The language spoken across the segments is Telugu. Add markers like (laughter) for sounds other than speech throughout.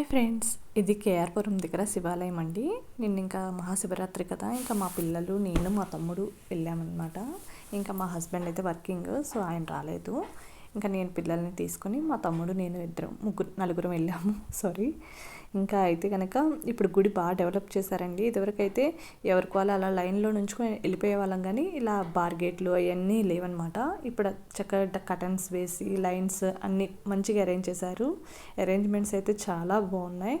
హాయ్ ఫ్రెండ్స్ ఇది కేఆర్పురం దగ్గర శివాలయం అండి. నిన్న ఇంకా మహాశివరాత్రి కదా ఇంకా మా పిల్లలు నేను మా తమ్ముడు వెళ్ళామన్నమాట. ఇంకా మా హస్బెండ్ అయితే వర్కింగ్ సో ఆయన రాలేదు. ఇంకా నేను పిల్లల్ని తీసుకొని మా తమ్ముడు నేను ఇద్దరం ముగ్గురు నలుగురం వెళ్ళాము. (laughs) సారీ ఇంకా అయితే కనుక ఇప్పుడు గుడి బాగా డెవలప్ చేశారండి. ఇదివరకైతే ఎవరికి వాళ్ళు అలా లైన్లో నుంచుకొని వెళ్ళిపోయే వాళ్ళం కానీ ఇలా బార్ గేట్లు అవన్నీ లేవన్నమాట. ఇప్పుడు చక్కగా కటన్స్ వేసి లైన్స్ అన్నీ మంచిగా అరేంజ్ చేశారు. అరేంజ్మెంట్స్ అయితే చాలా బాగున్నాయి.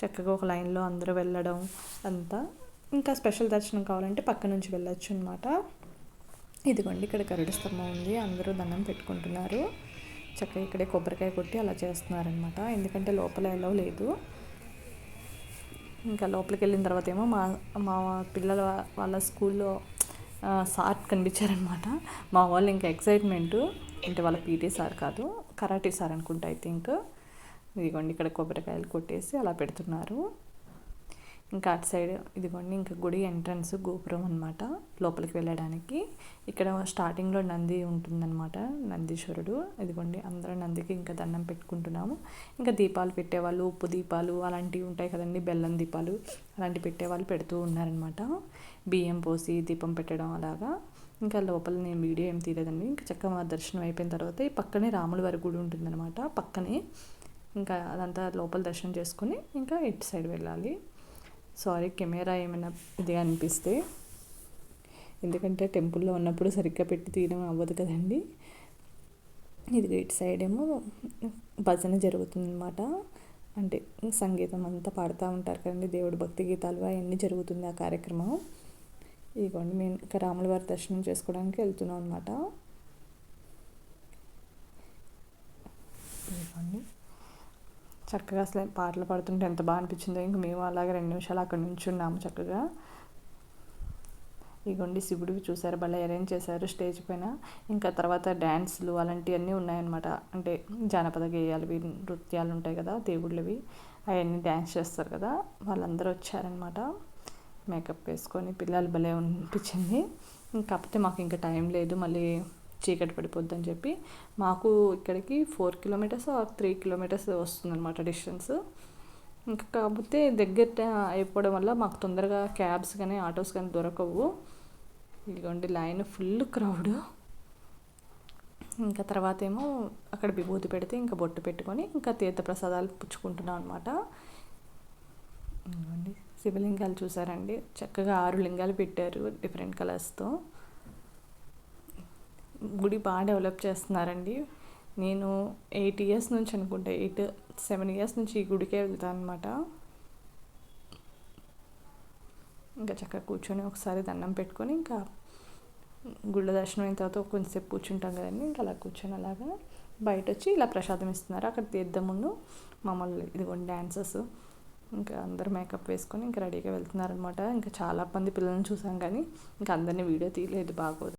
చక్కగా ఒక లైన్లో అందరూ వెళ్ళడం అంతా. ఇంకా స్పెషల్ దర్శనం కావాలంటే పక్క నుంచి వెళ్ళొచ్చు అనమాట ఇదిగోండి ఇక్కడ కరుడు స్తంభం ఉంది. అందరూ దండం పెట్టుకుంటున్నారు. చక్కగా ఇక్కడే కొబ్బరికాయ కొట్టి అలా చేస్తున్నారనమాట ఎందుకంటే లోపల ఎలా లేదు. ఇంకా లోపలికి వెళ్ళిన తర్వాత ఏమో మా మా పిల్లల వాళ్ళ స్కూల్లో సార్ కనిపించారనమాట మా వాళ్ళు ఇంకా ఎక్సైట్మెంట్. అంటే వాళ్ళ పీటీ సార్ కాదు కరాటే సార్ అనుకుంటా ఐ థింక్. ఇదిగోండి ఇక్కడ కొబ్బరికాయలు కొట్టేసి అలా పెడుతున్నారు. ఇంకా అటు సైడ్ ఇదిగోండి ఇంకా గుడి ఎంట్రన్స్ గోపురం అనమాట లోపలికి వెళ్ళడానికి. ఇక్కడ స్టార్టింగ్లో నంది ఉంటుందన్నమాట నందీశ్వరుడు. ఇదిగోండి అందరూ నందికి ఇంకా దండం పెట్టుకుంటున్నాము. ఇంకా దీపాలు పెట్టేవాళ్ళు ఉప్పు దీపాలు అలాంటివి ఉంటాయి కదండి బెల్లం దీపాలు అలాంటివి పెట్టేవాళ్ళు పెడుతూ ఉన్నారనమాట బియ్యం పోసి దీపం పెట్టడం అలాగా. ఇంకా లోపల నేను వీడియో ఏం తీయలేదండి. ఇంకా చక్కగా దర్శనం అయిపోయిన తర్వాత ఈ పక్కనే రాముల వారి గుడి ఉంటుందన్నమాట పక్కనే. ఇంకా అదంతా లోపల దర్శనం చేసుకుని ఇంకా ఇటు సైడ్ వెళ్ళాలి. సారీ కెమెరా ఏమైనా ఇది అనిపిస్తే. ఎందుకంటే టెంపుల్లో ఉన్నప్పుడు సరిగ్గా పెట్టి తీయడం అవ్వదు కదండి. ఇది ఇటు సైడ్ ఏమో భజన జరుగుతుందన్నమాట. అంటే సంగీతం అంతా పాడుతూ ఉంటారు కదండి. దేవుడు భక్తి గీతాలు అవన్నీ జరుగుతుంది ఆ కార్యక్రమం. ఇదిగోండి మేము ఇంకా రాముల వారి దర్శనం చేసుకోవడానికి వెళ్తున్నాం అనమాట ఇదిగోండి. చక్కగా అసలు పాటలు పాడుతుంటే ఎంత బాగా అనిపించిందో. ఇంక మేము అలాగే రెండు నిమిషాలు అక్కడ నుంచి ఉన్నాము చక్కగా. ఇగోండి శివుడివి చూసారు భలే అరేంజ్ చేశారు స్టేజ్ పైన. ఇంకా తర్వాత డ్యాన్స్లు అలాంటివన్నీ ఉన్నాయన్నమాట. అంటే జానపద గేయాలు నృత్యాలు ఉంటాయి కదా దేవుళ్ళవి. అవన్నీ డ్యాన్స్ చేస్తారు కదా వాళ్ళందరూ వచ్చారనమాట మేకప్ వేసుకొని పిల్లలు భలే అనిపించింది. కాకపోతే మాకు ఇంకా టైం లేదు. మళ్ళీ చీకటి పడిపోద్దని చెప్పి మాకు ఇక్కడికి ఫోర్ కిలోమీటర్స్ త్రీ కిలోమీటర్స్ వస్తుందన్నమాట డిస్టెన్స్. ఇంకా కాకపోతే దగ్గర అయిపోవడం వల్ల మాకు తొందరగా క్యాబ్స్ కానీ ఆటోస్ కానీ దొరకవు. ఇదిగోండి లైన్ ఫుల్ క్రౌడ్. ఇంకా తర్వాత ఏమో అక్కడ విభూతి పెడితే ఇంకా బొట్టు పెట్టుకొని ఇంకా తీర్థ ప్రసాదాలు పుచ్చుకుంటున్నాం అనమాట శివలింగాలు చూసారండి. చక్కగా ఆరు లింగాలు పెట్టారు డిఫరెంట్ కలర్స్తో. గుడి బాగా డెవలప్ చేస్తున్నారండి. నేను ఎయిట్ ఇయర్స్ నుంచి అనుకుంటా ఎయిట్ సెవెన్ ఇయర్స్ నుంచి ఈ గుడికే వెళ్తాను అనమాట ఇంకా చక్కగా కూర్చొని ఒకసారి దండం పెట్టుకొని ఇంకా గుళ్ళ దర్శనం అయిన తర్వాత కొంచెంసేపు కూర్చుంటాం కదండి. ఇంకా అలా కూర్చొని అలాగా బయట వచ్చి ఇలా ప్రసాదం ఇస్తున్నారు. అక్కడ తీద్దాం ముందు మమ్మల్ని ఇదిగోండి డ్యాన్సెస్ ఇంకా అందరు మేకప్ వేసుకొని ఇంకా రెడీగా వెళ్తున్నారనమాట ఇంకా చాలా మంది పిల్లల్ని చూసాం కానీ ఇంకా అందరినీ వీడియో తీయలేదు బాగోదు.